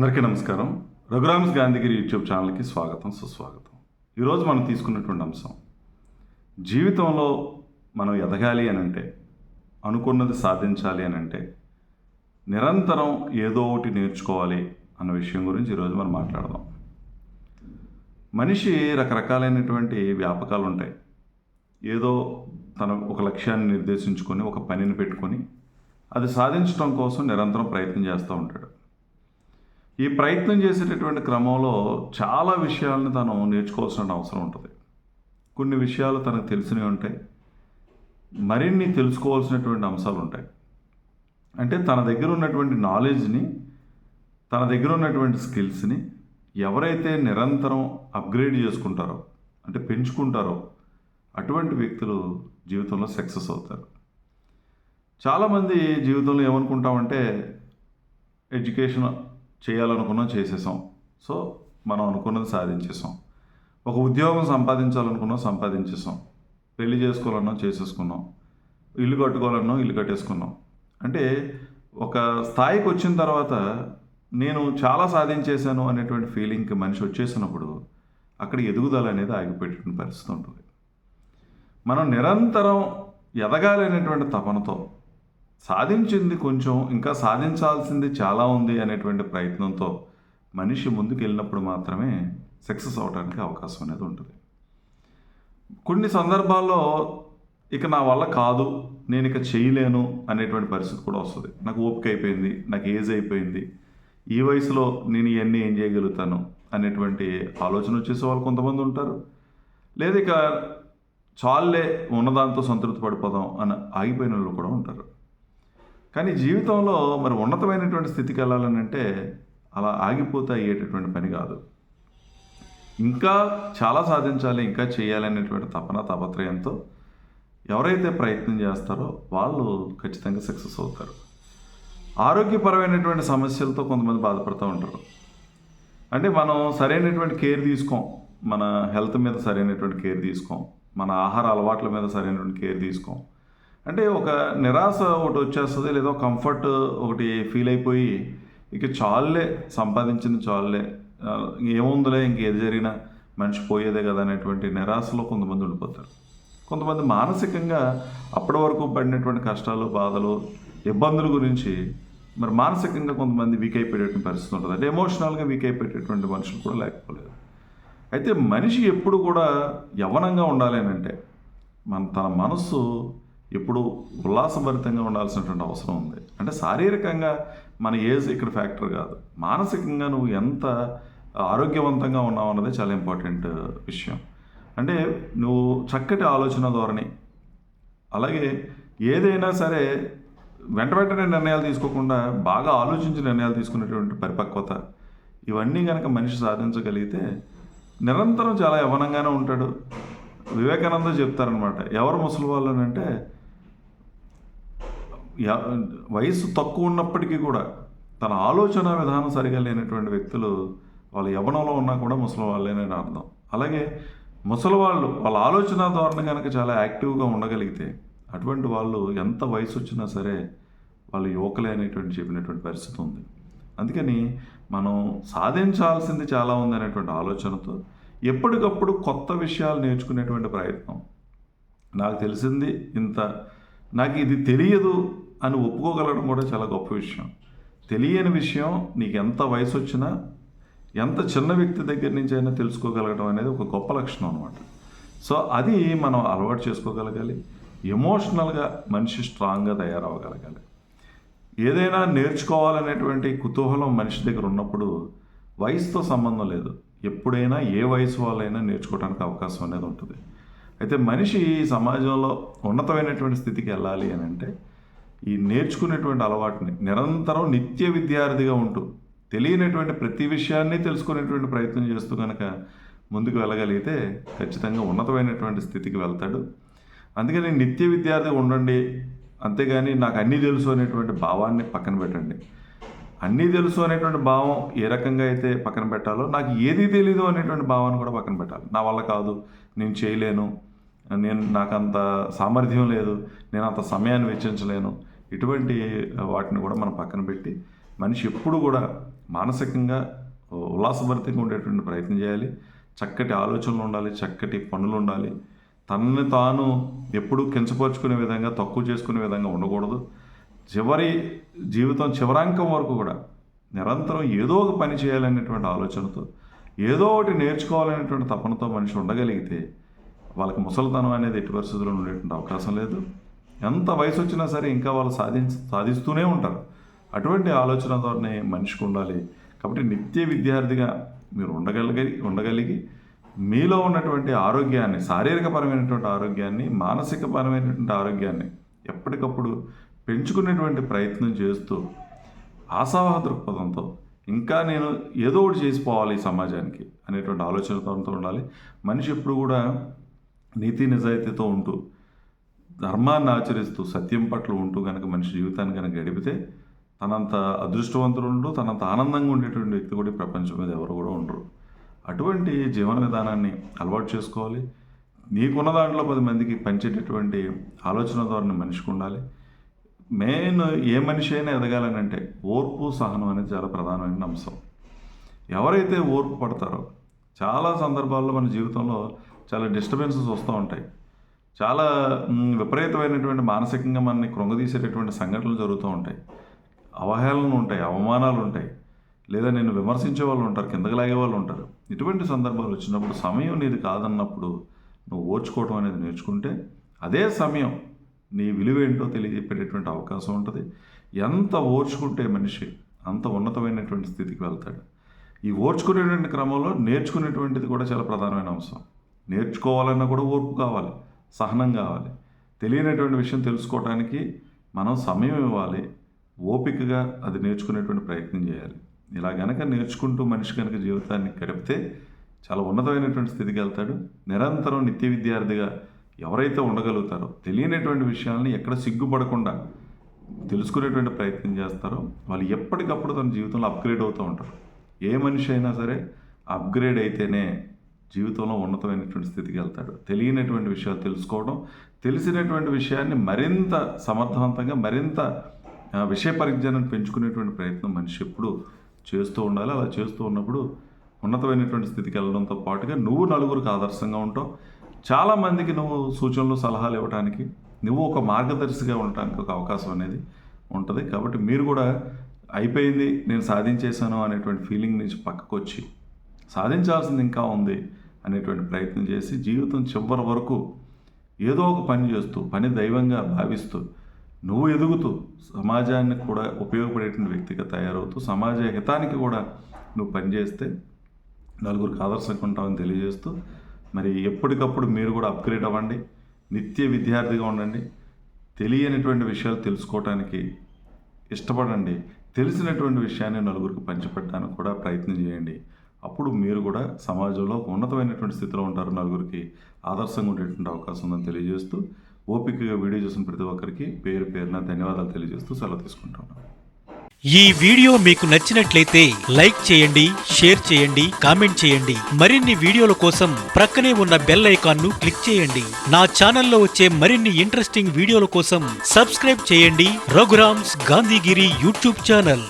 అందరికీ నమస్కారం. రఘురామ్స్ గాంధీగిరి యూట్యూబ్ ఛానల్కి స్వాగతం సుస్వాగతం. ఈరోజు మనం తీసుకున్నటువంటి అంశం జీవితంలో మనం ఎదగాలి అని అంటే అనుకున్నది సాధించాలి అని అంటే నిరంతరం ఏదో ఒకటి నేర్చుకోవాలి అన్న విషయం గురించి ఈరోజు మనం మాట్లాడదాం. మనిషి రకరకాలైనటువంటి వ్యాపకాలు ఉంటాయి. ఏదో తన ఒక లక్ష్యాన్ని నిర్దేశించుకొని ఒక పనిని పెట్టుకొని అది సాధించడం కోసం నిరంతరం ప్రయత్నం చేస్తూ ఉంటాడు. ఈ ప్రయత్నం చేసేటటువంటి క్రమంలో చాలా విషయాలను తను నేర్చుకోవాల్సిన అవసరం ఉంటుంది. కొన్ని విషయాలు తనకు తెలిసినవి ఉంటాయి. మరిన్ని తెలుసుకోవాల్సినటువంటి అంశాలు ఉంటాయి. అంటే తన దగ్గర ఉన్నటువంటి నాలెడ్జ్ని తన దగ్గర ఉన్నటువంటి స్కిల్స్ని ఎవరైతే నిరంతరం అప్గ్రేడ్ చేసుకుంటారో అంటే పెంచుకుంటారో అటువంటి వ్యక్తులు జీవితంలో సక్సెస్ అవుతారు. చాలామంది జీవితంలో ఏమనుకుంటామంటే ఎడ్యుకేషన్ చేయాలనుకున్నాం చేసేసాం. సో మనం అనుకున్నది సాధించేసాం. ఒక ఉద్యోగం సంపాదించాలనుకున్నాం సంపాదించేసాం. పెళ్ళి చేసుకోవాలన్నా చేసేసుకున్నాం. ఇల్లు కట్టుకోవాలన్నా ఇల్లు కట్టేసుకున్నాం. అంటే ఒక స్థాయికి వచ్చిన తర్వాత నేను చాలా సాధించేశాను అనేటువంటి ఫీలింగ్కి మనిషి వచ్చేసినప్పుడు అక్కడ ఎదుగుదల అనేది ఆగిపెట్టిన పరిస్థితి ఉంటుంది. మనం నిరంతరం ఎదగాలి అనేటువంటి తపనతో సాధించింది కొంచెం ఇంకా సాధించాల్సింది చాలా ఉంది అనేటువంటి ప్రయత్నంతో మనిషి ముందుకు వెళ్ళినప్పుడు మాత్రమే సక్సెస్ అవడానికి అవకాశం అనేది ఉంటుంది. కొన్ని సందర్భాల్లో ఇక నా వల్ల కాదు నేను ఇక చేయలేను అనేటువంటి పరిస్థితి కూడా వస్తుంది. నాకు ఓపిక అయిపోయింది నాకు ఏజ్ అయిపోయింది ఈ వయసులో నేను ఇవన్నీ ఏం చేయగలుగుతాను అనేటువంటి ఆలోచన వచ్చేసే వాళ్ళు కొంతమంది ఉంటారు. లేదు ఇక చాలే ఉన్నదాంతో సంతృప్తి పడిపోదాం అని ఆగిపోయిన వాళ్ళు కూడా ఉంటారు. కానీ జీవితంలో మరి ఉన్నతమైనటువంటి స్థితికి వెళ్ళాలని అంటే అలా ఆగిపోతే అయ్యేటటువంటి పని కాదు. ఇంకా చాలా సాధించాలి ఇంకా చేయాలనేటువంటి తపన తాపత్రయంతో ఎవరైతే ప్రయత్నం చేస్తారో వాళ్ళు ఖచ్చితంగా సక్సెస్ అవుతారు. ఆరోగ్యపరమైనటువంటి సమస్యలతో కొంతమంది బాధపడుతూ ఉంటారు. అంటే మనం సరైనటువంటి కేర్ తీసుకోం మన హెల్త్ మీద సరైనటువంటి కేర్ తీసుకోం మన ఆహార అలవాట్ల మీద సరైనటువంటి కేర్ తీసుకోం అంటే ఒక నిరాశ ఒకటి వచ్చేస్తుంది లేదా కంఫర్ట్ ఒకటి ఫీల్ అయిపోయి ఇక చాలులే సంపాదించింది చాలులే. ఏముందిలే ఇంకేది జరిగినా మనిషి పోయేదే కదా అనేటువంటి నిరాశలో కొంతమంది ఉండిపోతారు. కొంతమంది మానసికంగా అప్పటి వరకు పడినటువంటి కష్టాలు బాధలు ఇబ్బందుల గురించి మరి మానసికంగా కొంతమంది వీక్ అయిపోయేటువంటి పరిస్థితి ఉంటుంది. అంటే ఎమోషనల్గా వీక్ అయిపోయేటటువంటి మనుషులు కూడా లేకపోలేదు. అయితే మనిషి ఎప్పుడు కూడా యవనంగా ఉండాలి అని అంటే మన తన మనస్సు ఎప్పుడు ఉల్లాసభరితంగా ఉండాల్సినటువంటి అవసరం ఉంది. అంటే శారీరకంగా మన ఏజ్ ఇక్కడ ఫ్యాక్టర్ కాదు. మానసికంగా నువ్వు ఎంత ఆరోగ్యవంతంగా ఉన్నావు అన్నది చాలా ఇంపార్టెంట్ విషయం. అంటే నువ్వు చక్కటి ఆలోచన ధోరణి. అలాగే ఏదైనా సరే వెంట వెంటనే నిర్ణయాలు తీసుకోకుండా బాగా ఆలోచించి నిర్ణయాలు తీసుకునేటువంటి పరిపక్వత ఇవన్నీ కనుక మనిషి సాధించగలిగితే నిరంతరం చాలా యవనంగానే ఉంటాడు. వివేకానంద చెప్తారనమాట ఎవరు ముసలి వాళ్ళు అంటే వయసు తక్కువ ఉన్నప్పటికీ కూడా తన ఆలోచన విధానం సరిగా లేనటువంటి వ్యక్తులు వాళ్ళ యవ్వనంలో ఉన్నా కూడా ముసలి వాళ్ళేనని అర్థం. అలాగే ముసలి వాళ్ళు వాళ్ళ ఆలోచన ధోరణి కనుక చాలా యాక్టివ్గా ఉండగలిగితే అటువంటి వాళ్ళు ఎంత వయసు వచ్చినా సరే వాళ్ళు యువకులే అనేటువంటి చెప్పినటువంటి పరిస్థితి ఉంది. అందుకని మనం సాధించాల్సింది చాలా ఉంది అనేటువంటి ఆలోచనతో ఎప్పటికప్పుడు కొత్త విషయాలు నేర్చుకునేటువంటి ప్రయత్నం. నాకు తెలిసింది ఇంత నాకు ఇది తెలియదు అని ఒప్పుకోగలగడం కూడా చాలా గొప్ప విషయం. తెలియని విషయం నీకు ఎంత వయసు వచ్చినా ఎంత చిన్న వ్యక్తి దగ్గర నుంచి అయినా తెలుసుకోగలగడం అనేది ఒక గొప్ప లక్షణం అనమాట సో అది మనం అలవాటు చేసుకోగలగాలి. ఎమోషనల్గా మనిషి స్ట్రాంగ్గా తయారవ్వగలగాలి. ఏదైనా నేర్చుకోవాలనేటువంటి కుతూహలం మనిషి దగ్గర ఉన్నప్పుడు వయసుతో సంబంధం లేదు. ఎప్పుడైనా ఏ వయసు వాళ్ళైనా నేర్చుకోవడానికి అవకాశం అనేది ఉంటుంది. అయితే మనిషి ఈ సమాజంలో ఉన్నతమైనటువంటి స్థితికి వెళ్ళాలి అని అంటే ఈ నేర్చుకునేటువంటి అలవాటుని నిరంతరం నిత్య విద్యార్థిగా ఉంటూ తెలియనటువంటి ప్రతి విషయాన్ని తెలుసుకునేటువంటి ప్రయత్నం చేస్తూ కనుక ముందుకు వెళ్ళగలిగితే ఖచ్చితంగా ఉన్నతమైనటువంటి స్థితికి వెళ్తాడు. అందుకని నిత్య విద్యార్థి ఉండండి అంతేగాని నాకు అన్నీ తెలుసు అనేటువంటి భావాన్ని పక్కన పెట్టండి. అన్నీ తెలుసు అనేటువంటి భావం ఏ రకంగా అయితే పక్కన పెట్టాలో నాకు ఏది తెలీదు అనేటువంటి భావాన్ని కూడా పక్కన పెట్టాలి. నా వల్ల కాదు నేను చేయలేను నేను నాకు అంత సామర్థ్యం లేదు నేను అంత సమయాన్ని వెచ్చించలేను ఇటువంటి వాటిని కూడా మనం పక్కన పెట్టి మనిషి ఎప్పుడు కూడా మానసికంగా ఉల్లాసభరితంగా ఉండేటువంటి ప్రయత్నం చేయాలి. చక్కటి ఆలోచనలు ఉండాలి చక్కటి పనులు ఉండాలి. తనని తాను ఎప్పుడూ కించపరుచుకునే విధంగా తక్కువ చేసుకునే విధంగా ఉండకూడదు. చివరి జీవితం చివరాంకం వరకు కూడా నిరంతరం ఏదో ఒక పని చేయాలనేటువంటి ఆలోచనతో ఏదో ఒకటి నేర్చుకోవాలనేటువంటి తపనతో మనిషి ఉండగలిగితే వాళ్ళకి ముసలితనం అనేది ఎట్టి పరిస్థితుల్లో ఉండేటువంటి అవకాశం లేదు. ఎంత వయసు వచ్చినా సరే ఇంకా వాళ్ళు సాధించ సాధిస్తూనే ఉంటారు. అటువంటి ఆలోచన మనిషికి ఉండాలి. కాబట్టి నిత్య విద్యార్థిగా మీరు ఉండగలిగి ఉండగలిగి మీలో ఉన్నటువంటి ఆరోగ్యాన్ని శారీరకపరమైనటువంటి ఆరోగ్యాన్ని మానసికపరమైనటువంటి ఆరోగ్యాన్ని ఎప్పటికప్పుడు పెంచుకునేటువంటి ప్రయత్నం చేస్తూ ఆశావాహ దృక్పథంతో ఇంకా నేను ఏదో ఒకటి చేసిపోవాలి ఈ సమాజానికి అనేటువంటి ఆలోచనతో ఉండాలి. మనిషి ఎప్పుడు కూడా నీతి నిజాయితీతో ఉంటూ ధర్మాన్ని ఆచరిస్తూ సత్యం పట్ల ఉంటూ కనుక మనిషి జీవితాన్ని కనుక గడిపితే తనంత అదృష్టవంతుడు తనంత ఆనందంగా ఉండేటువంటి వ్యక్తి కూడా ప్రపంచం మీద ఎవరు కూడా ఉండరు. అటువంటి జీవన విధానాన్ని అలవాటు చేసుకోవాలి. నీకున్న దాంట్లో పది మందికి పంచేటటువంటి ఆలోచన ధోరణి మనిషికి ఉండాలి. మెయిన్ ఏ మనిషి అయినా ఎదగాలని అంటే ఓర్పు సహనం అనేది చాలా ప్రధానమైన అంశం. ఎవరైతే ఓర్పు పడతారో చాలా సందర్భాల్లో మన జీవితంలో చాలా డిస్టర్బెన్సెస్ వస్తూ ఉంటాయి. చాలా విపరీతమైనటువంటి మానసికంగా మనని కృంగదీసేటటువంటి సంఘటనలు జరుగుతూ ఉంటాయి. అవహేళనలు ఉంటాయి అవమానాలు ఉంటాయి. లేదా నేను విమర్శించే వాళ్ళు ఉంటారు కిందకి లాగే వాళ్ళు ఉంటారు. ఇటువంటి సందర్భాలు వచ్చినప్పుడు సమయం నీది కాదన్నప్పుడు నువ్వు ఓర్చుకోవటం అనేది నేర్చుకుంటే అదే సమయం నీ విలువేంటో తెలియజెప్పేటటువంటి అవకాశం ఉంటుంది. ఎంత ఓర్చుకుంటే మనిషి అంత ఉన్నతమైనటువంటి స్థితికి వెళ్తాడు. ఈ ఓర్చుకునేటువంటి క్రమంలో నేర్చుకునేటువంటిది కూడా చాలా ప్రధానమైన అంశం. నేర్చుకోవాలన్నా కూడా ఓర్పు కావాలి. సహనం కావాలి. తెలియనటువంటి విషయం తెలుసుకోవడానికి మనం సమయం ఇవ్వాలి. ఓపికగా అది నేర్చుకునేటువంటి ప్రయత్నం చేయాలి. ఇలా గనక నేర్చుకుంటూ మనిషి కనుక జీవితాన్ని గడిపితే చాలా ఉన్నతమైనటువంటి స్థితికి వెళ్తాడు. నిరంతరం నిత్య విద్యార్థిగా ఎవరైతే ఉండగలుగుతారో తెలియనటువంటి విషయాల్ని ఎక్కడ సిగ్గుపడకుండా తెలుసుకునేటువంటి ప్రయత్నం చేస్తారో వాళ్ళు ఎప్పటికప్పుడు తన జీవితంలో అప్గ్రేడ్ అవుతూ ఉంటారు. ఏ మనిషి అయినా సరే అప్గ్రేడ్ అయితేనే జీవితంలో ఉన్నతమైనటువంటి స్థితికి వెళ్తాడు. తెలియనటువంటి విషయాలు తెలుసుకోవడం తెలిసినటువంటి విషయాన్ని మరింత సమర్థవంతంగా మరింత విషయ పరిజ్ఞానం పెంచుకునేటువంటి ప్రయత్నం మనిషి ఎప్పుడు చేస్తూ ఉండాలి. అలా చేస్తూ ఉన్నప్పుడు ఉన్నతమైనటువంటి స్థితికి వెళ్ళడంతో పాటుగా నువ్వు నలుగురికి ఆదర్శంగా ఉంటావు. చాలామందికి నువ్వు సూచనలు సలహాలు ఇవ్వడానికి నువ్వు ఒక మార్గదర్శిగా ఉండటానికి ఒక అవకాశం అనేది ఉంటుంది. కాబట్టి మీరు కూడా అయిపోయింది నేను సాధించేశాను అనేటువంటి ఫీలింగ్ నుంచి పక్కకు వచ్చి సాధించాల్సింది ఇంకా ఉంది. అనేటువంటి ప్రయత్నం చేసి జీవితం చివరి వరకు ఏదో ఒక పని చేస్తూ పని దైవంగా భావిస్తూ నువ్వు ఎదుగుతూ సమాజాన్ని కూడా ఉపయోగపడేటువంటి వ్యక్తిగా తయారవుతూ సమాజ హితానికి కూడా నువ్వు పనిచేస్తే నలుగురికి ఆదర్శంగా ఉంటామని తెలియజేస్తూ మరి ఎప్పటికప్పుడు మీరు కూడా అప్గ్రేడ్ అవ్వండి నిత్య విద్యార్థిగా ఉండండి తెలియనటువంటి విషయాలు తెలుసుకోవటానికి ఇష్టపడండి తెలిసినటువంటి విషయాన్ని నలుగురికి పంచిపెట్టడానికి కూడా ప్రయత్నం చేయండి. అప్పుడు మీరు కూడా సమాజంలో ఉన్నతమైనటువంటి స్థితిలో ఉంటారు నలుగురికి ఆదర్శంగా ఉండేటువంటి అవకాశం ఉందని తెలియజేస్తూ ఓపికగా వీడియో చూసిన ప్రతి ఒక్కరికి పేరు పేరున ధన్యవాదాలు తెలియజేస్తూ సెలవు తీసుకుంటున్నాను ఈ వీడియో మీకు నచ్చినట్లయితే లైక్ చేయండి షేర్ చేయండి కామెంట్ చేయండి. మరిన్ని వీడియోల కోసం ప్రక్కనే ఉన్న బెల్ ఐకాన్ను క్లిక్ చేయండి. నా ఛానల్లో వచ్చే మరిన్ని ఇంట్రెస్టింగ్ వీడియోల కోసం సబ్స్క్రైబ్ చేయండి. Raghuram's Gandhigiri YouTube channel.